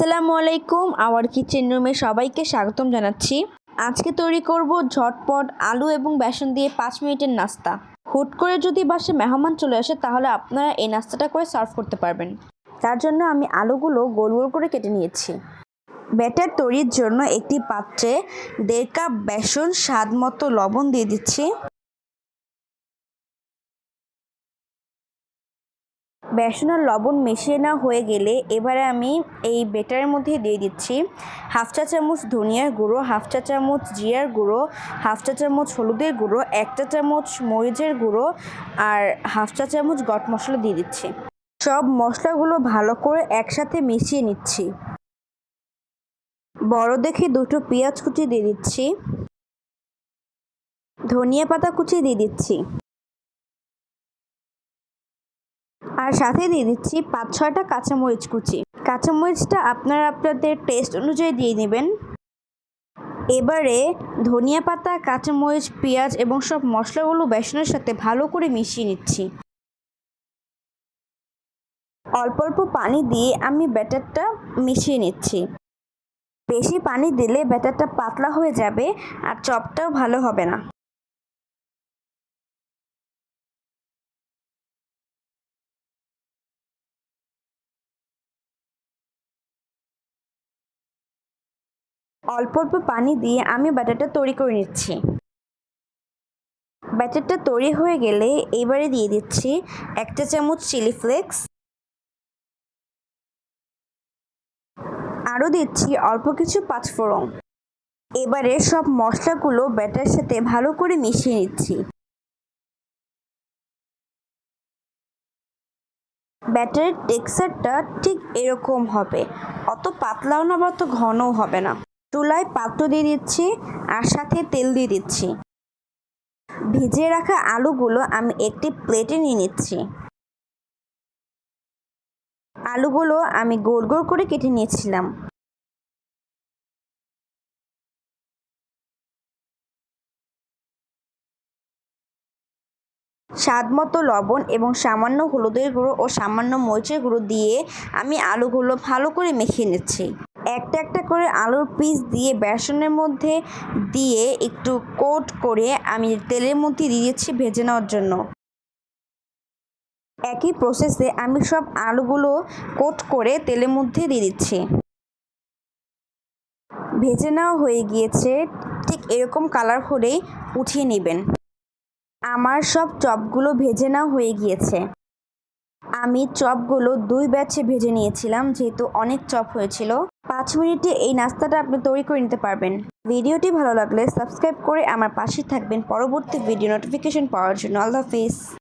আসসালামু আলাইকুম, hour kitchen রুমে সবাইকে স্বাগতম জানাচ্ছি। আজকে তৈরি করব ঝটপট আলু এবং বেসন দিয়ে পাঁচ মিনিটের নাস্তা। হুট করে যদি বাসে মেহমান চলে আসে, তাহলে আপনারা এই নাস্তাটা করে সার্ভ করতে পারবেন। তার জন্য আমি আলুগুলো গোল গোল করে কেটে নিয়েছি। ব্যাটার তৈরির জন্য একটি পাত্রে দেড় কাপ বেসন স্বাদ মতো লবণ দিয়ে দিচ্ছি। বেসন আর লবণ মিশিয়ে না হয়ে গেলে এবারে আমি এই বেটারের মধ্যে দিয়ে দিচ্ছি হাফ চা চামচ ধনিয়ার গুঁড়ো, হাফ চা চামচ জিরার গুঁড়ো, হাফ চা চামচ হলুদের গুঁড়ো, এক চা চামচ মরিচের গুঁড়ো আর হাফ চা চামচ গট মশলা দিয়ে দিচ্ছি। সব মশলাগুলো ভালো করে একসাথে মিশিয়ে নিচ্ছি। বড় দেখে দুটো পেঁয়াজ কুচি দিয়ে দিচ্ছি। ধনিয়া পাতা কুচি দিয়ে দিচ্ছি। আর সাথে দিয়ে দিচ্ছি পাঁচ, ছয়টা কাঁচামরিচ কুচি। কাঁচামরিচটা আপনারা আপনাদের টেস্ট অনুযায়ী দিয়ে নেবেন। এবারে ধনিয়া পাতা, কাঁচামরিচ, পেঁয়াজ এবং সব মশলাগুলো বেসনের সাথে ভালো করে মিশিয়ে নিচ্ছি। অল্প অল্প পানি দিয়ে আমি ব্যাটারটা মিশিয়ে নিচ্ছি। বেশি পানি দিলে ব্যাটারটা পাতলা হয়ে যাবে আর চপটাও ভালো হবে না। অল্প অল্প পানি দিয়ে আমি ব্যাটারটা তৈরি করে নিচ্ছি। ব্যাটারটা তৈরি হয়ে গেলে এবারে দিয়ে দিচ্ছি একটা চামচ চিলি ফ্লেক্স। আরও দিচ্ছি অল্প কিছু পাঁচফোড়ন এবারে সব মশলাগুলো ব্যাটার সাথে ভালো করে মিশিয়ে নিচ্ছি। ব্যাটারের টেক্সচারটা ঠিক এরকম হবে, অত পাতলাও না বা অত ঘনও হবে না। চুলায় পাত্র দিয়ে দিচ্ছি আর সাথে তেল দিয়ে দিচ্ছি। ভিজিয়ে রাখা আলুগুলো আমি একটি প্লেটে নিয়ে নিচ্ছি। আলুগুলো আমি গোল গোল করে কেটে নিয়েছিলাম। স্বাদ মতো লবণ এবং সামান্য হলুদের গুঁড়ো ও সামান্য মরিচের গুঁড়ো দিয়ে আমি আলুগুলো ভালো করে মেখে নিচ্ছি। একটা একটা করে আলুর পিস দিয়ে বেসনের মধ্যে দিয়ে একটু কোট করে আমি তেলের মধ্যে দিয়ে দিচ্ছি ভেজে নেওয়ার জন্য। একই প্রসেসে আমি সব আলুগুলো কোট করে তেলের মধ্যে দিয়ে দিচ্ছি। ভেজে নেওয়া হয়ে গিয়েছে, ঠিক এরকম কালার হলেই উঠিয়ে নেবেন। আমার সব চপগুলো ভেজে নেওয়া হয়ে গিয়েছে। আমি চপগুলো দুই ব্যাচে ভেজে নিয়েছিলাম, যেহেতু অনেক চপ হয়েছিল। পাঁচ মিনিটে এই নাস্তাটা আপনি তৈরি করে নিতে পারবেন। ভিডিওটি ভালো লাগলে সাবস্ক্রাইব করে আমার পাশে থাকবেন। পরবর্তী ভিডিও নোটিফিকেশন পাওয়ার জন্য। আল্লাহ হাফিজ।